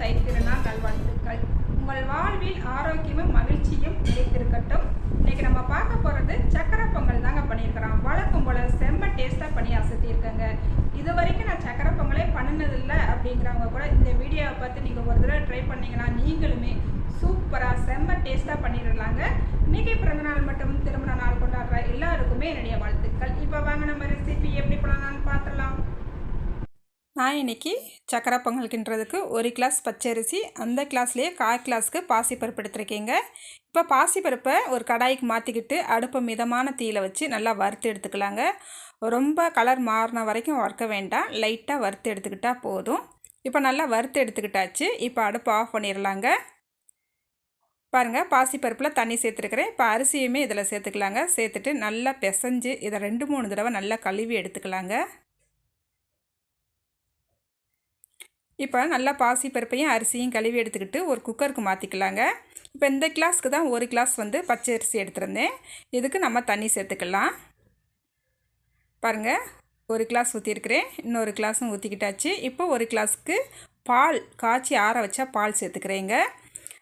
தைத்திருநாள் நல்வாழ்த்துக்கள். உங்கள் வாழ்வில் ஆரோக்கியமும் மகிழ்ச்சியும் நிலைத்திருக்கட்டும். இன்னைக்கு நம்ம பார்க்க போகிறது சக்கரை பொங்கல் தாங்க பண்ணியிருக்கிறோம். வழக்கம் போல செம்ம டேஸ்ட்டாக பண்ணி அசத்தியிருக்கேங்க. இது வரைக்கும் நான் சக்கரை பொங்கலே பண்ணினதில்லை அப்படிங்கிறவங்க கூட இந்த வீடியோவை பார்த்து நீங்கள் ஒரு தடவை ட்ரை பண்ணீங்கன்னா நீங்களுமே சூப்பராக செம்ம டேஸ்ட்டாக பண்ணிடலாங்க. இன்னைக்கு பிறந்தநாள் மட்டும் திருமண நாள் கொண்டாடுற எல்லாருக்குமே என்னுடைய வாழ்த்துக்கள். இப்போ வாங்க நம்ம ரெசிபி எப்படி பண்ணலாம்னு பார்த்துடலாம். நான் இன்னைக்கு சக்கரை பொங்கல் கிண்டுறதுக்கு ஒரு கிளாஸ் பச்சரிசி அந்த கிளாஸ்லேயே கால் கிளாஸ்க்கு பாசிப்பருப்பு எடுத்துருக்கீங்க. இப்போ பாசிப்பருப்பை ஒரு கடாய்க்கு மாற்றிக்கிட்டு அடுப்பை மிதமான தீயில் வச்சு நல்லா வறுத்து எடுத்துக்கலாங்க. ரொம்ப கலர் மாறின வரைக்கும் வறுக்க வேண்டாம். லைட்டாக வறுத்து எடுத்துக்கிட்டால் போதும். இப்போ நல்லா வறுத்து எடுத்துக்கிட்டாச்சு. இப்போ அடுப்பு ஆஃப் பண்ணிடலாங்க பாருங்கள் பாசிப்பருப்பில் தண்ணி சேர்த்துருக்குறேன். இப்போ அரிசியுமே இதில் சேர்த்துக்கலாங்க. சேர்த்துட்டு நல்லா பிசைஞ்சு இதை ரெண்டு மூணு தடவை நல்லா கழுவி எடுத்துக்கலாங்க. இப்போ நல்லா பாசி பருப்பையும் அரிசியும் கழுவி எடுத்துக்கிட்டு ஒரு குக்கருக்கு மாற்றிக்கலாங்க இப்போ இந்த கிளாஸ்க்கு தான் ஒரு கிளாஸ் வந்து பச்சை அரிசி எடுத்துருந்தேன். இதுக்கு நம்ம தண்ணி சேர்த்துக்கலாம். பாருங்கள் ஒரு கிளாஸ் ஊற்றிருக்கிறேன் இன்னொரு கிளாஸும் ஊற்றிக்கிட்டாச்சு இப்போ ஒரு கிளாஸுக்கு பால் காய்ச்சி ஆற வச்சா பால் சேர்த்துக்கிறேங்க.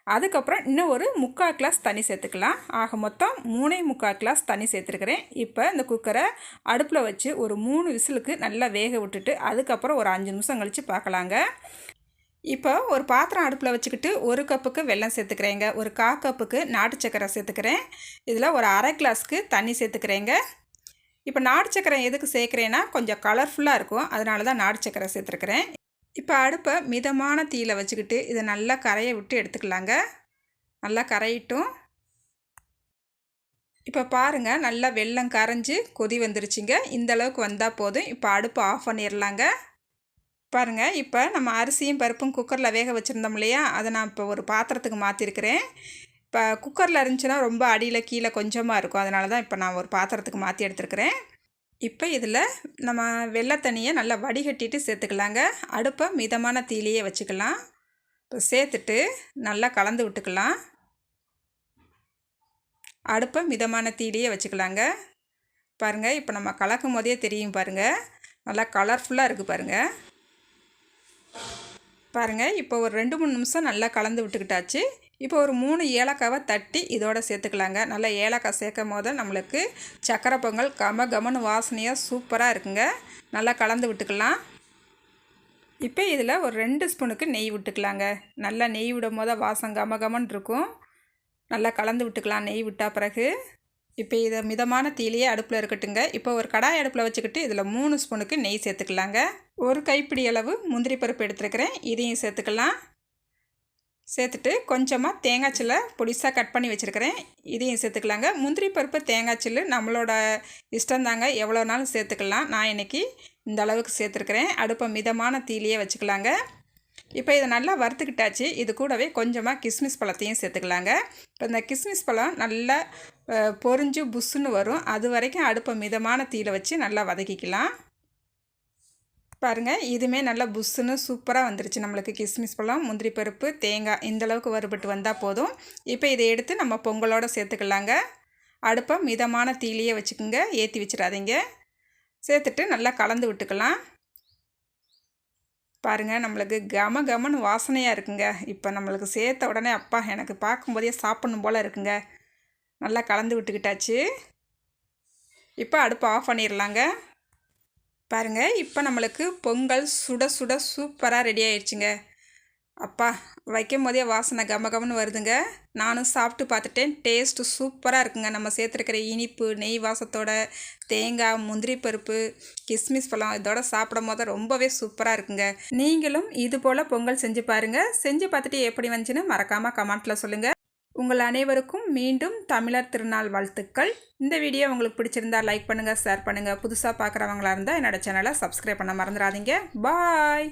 அதுக்கப்புறம் இன்னும் ஒரு முக்கால் கிளாஸ் தண்ணி சேர்த்துக்கலாம். ஆக மொத்தம் மூணே முக்கால் கிளாஸ் தண்ணி சேர்த்துருக்கிறேன். இப்போ இந்த குக்கரை அடுப்பில் வச்சு ஒரு மூணு விசிலுக்கு நல்லா வேக விட்டுட்டு அதுக்கப்புறம் ஒரு அஞ்சு நிமிஷம் கழித்து பார்க்கலாங்க. இப்போ ஒரு பாத்திரம் அடுப்பில் வச்சுக்கிட்டு ஒரு கப்புக்கு வெல்லம் சேர்த்துக்கிறேங்க. ஒரு கா கப்புக்கு நாட்டு சக்கரை சேர்த்துக்கிறேன். இதில் ஒரு அரை கிளாஸ்க்கு தண்ணி சேர்த்துக்கிறேங்க. இப்போ நாட்டு சக்கரை எதுக்கு சேர்க்குறேன்னா கொஞ்சம் கலர்ஃபுல்லாக இருக்கும். அதனால தான் நாட்டு சக்கரை சேர்த்துருக்குறேன். இப்போ அடுப்பை மிதமான தீயில் வச்சுக்கிட்டு இதை நல்லா கரையை விட்டு எடுத்துக்கலாங்க. நல்லா கரையிட்டும். இப்போ பாருங்கள் நல்லா வெள்ளம் கரைஞ்சி கொதி வந்துருச்சுங்க. இந்த அளவுக்கு வந்தால் போதும். இப்போ அடுப்பு ஆஃப் பண்ணிடலாங்க பாருங்கள் இப்போ நம்ம அரிசியும் பருப்பும் குக்கரில் வேக வச்சுருந்தோம் இல்லையா? அதை நான் இப்போ ஒரு பாத்திரத்துக்கு மாற்றிருக்கிறேன் இப்போ குக்கரில் இருந்துச்சுன்னா ரொம்ப அடியில் கீழே கொஞ்சமாக இருக்கும். அதனால தான் இப்போ நான் ஒரு பாத்திரத்துக்கு மாற்றி எடுத்துருக்கிறேன். இப்போ இதில் நம்ம வெள்ளை தண்ணியை நல்லா வடிகட்டிட்டு சேர்த்துக்கலாங்க. அடுப்பை மிதமான தீலையே வச்சுக்கலாம். இப்போ சேர்த்துட்டு நல்லா கலந்து விட்டுக்கலாம். அடுப்பை மிதமான தீலையே வச்சுக்கலாங்க. பாருங்கள் இப்போ நம்ம கலக்கும் போதே தெரியும் பாருங்கள் நல்லா கலர்ஃபுல்லாக இருக்குது பாருங்கள் பாருங்கள் இப்போ ஒரு ரெண்டு மூணு நிமிஷம் நல்லா கலந்து விட்டுக்கிட்டாச்சு. இப்போ ஒரு மூணு ஏலக்காவை தட்டி இதோட சேர்த்துக்கலாங்க. நல்லா ஏலக்காய் சேர்க்கும் போது நம்மளுக்கு சக்கரை பொங்கல் கம கமனு வாசனையாக சூப்பராக இருக்குங்க. நல்லா கலந்து விட்டுக்கலாம். இப்போ இதில் ஒரு ரெண்டு ஸ்பூனுக்கு நெய் விட்டுக்கலாங்க. நல்லா நெய் விடும் போது வாசம் கம கமன் இருக்கும். நல்லா கலந்து விட்டுக்கலாம் நெய் விட்டால் பிறகு. இப்போ இதை மிதமான தீலியே அடுப்பில் இருக்கட்டுங்க. இப்போ ஒரு கடாய் அடுப்பில் வச்சுக்கிட்டு இதில் மூணு ஸ்பூனுக்கு நெய் சேர்த்துக்கலாங்க. ஒரு கைப்பிடி அளவு முந்திரி பருப்பு எடுத்துருக்கிறேன். இதையும் சேர்த்துக்கலாம். சேர்த்துட்டு கொஞ்சமாக தேங்காய் சில்லை பொடிசாக கட் பண்ணி வச்சுருக்கிறேன். இதையும் சேர்த்துக்கலாங்க. முந்திரி பருப்பு தேங்காய் சில்லு நம்மளோட இஷ்டம் தாங்க. எவ்வளோ நாளும் சேர்த்துக்கலாம். நான் இன்றைக்கி இந்த அளவுக்கு சேர்த்துருக்குறேன். அடுப்பை மிதமான தீலியே வச்சுக்கலாங்க. இப்போ இதை நல்லா வறுத்துக்கிட்டாச்சு. இது கூடவே கொஞ்சமாக கிஸ்மிஸ் பழத்தையும் சேர்த்துக்கலாங்க. இப்போ இந்த கிஸ்மிஸ் பழம் நல்லா பொறிஞ்சு புஷ்ஷுன்னு வரும். அது வரைக்கும் அடுப்பை மிதமான தீயில் வச்சு நல்லா வதக்கிக்கலாம். பாருங்கள் இதுவுமே நல்லா புஷ்ஷுன்னு சூப்பராக வந்துருச்சு நம்மளுக்கு கிஸ்மிஸ் பழம். முந்திரி பருப்பு தேங்காய் இந்தளவுக்கு வறுபட்டு வந்தால் போதும். இப்போ இதை எடுத்து நம்ம பொங்கலோடு சேர்த்துக்கலாங்க. அடுப்பை மிதமான தீலையே வச்சுக்கோங்க. ஏற்றி வச்சிடாதீங்க. சேர்த்துட்டு நல்லா கலந்து விட்டுக்கலாம். பாருங்கள் நம்மளுக்கு கம கமன்னு வாசனையாக இருக்குங்க. இப்போ நம்மளுக்கு சேர்த்த உடனே அப்பா எனக்கு பார்க்கும்போதே சாப்பிட்ணும் போல் இருக்குங்க. நல்லா கலந்து விட்டுக்கிட்டாச்சு. இப்போ அடுப்பு ஆஃப் பண்ணிடலாங்க பாருங்கள் இப்போ நம்மளுக்கு பொங்கல் சுட சுட சூப்பராக ரெடி ஆயிடுச்சுங்க அப்பா வைக்கும் போதே வாசனை கம கமன்னு வருதுங்க. நானும் சாப்பிட்டு பார்த்துட்டேன். டேஸ்ட்டு சூப்பராக இருக்குங்க. நம்ம சேர்த்துருக்கிற இனிப்பு நெய் வாசத்தோட தேங்காய் முந்திரி பருப்பு கிஸ்மிஸ் பழம் இதோட சாப்பிடும் போது ரொம்பவே சூப்பராக இருக்குங்க. நீங்களும் இது போல் பொங்கல் செஞ்சு பாருங்கள் செஞ்சு பார்த்துட்டு எப்படி வந்துச்சுன்னு மறக்காமல் கமெண்ட்டில் சொல்லுங்கள் உங்கள் அனைவருக்கும் மீண்டும் தமிழர் திருநாள் வாழ்த்துக்கள். இந்த வீடியோ உங்களுக்கு பிடிச்சிருந்தா லைக் பண்ணுங்கள் ஷேர் பண்ணுங்கள் புதுசாக பார்க்குறவங்களா இருந்தால் என்னோடய சேனலை சப்ஸ்கிரைப் பண்ண மறந்துடாதீங்க. பாய்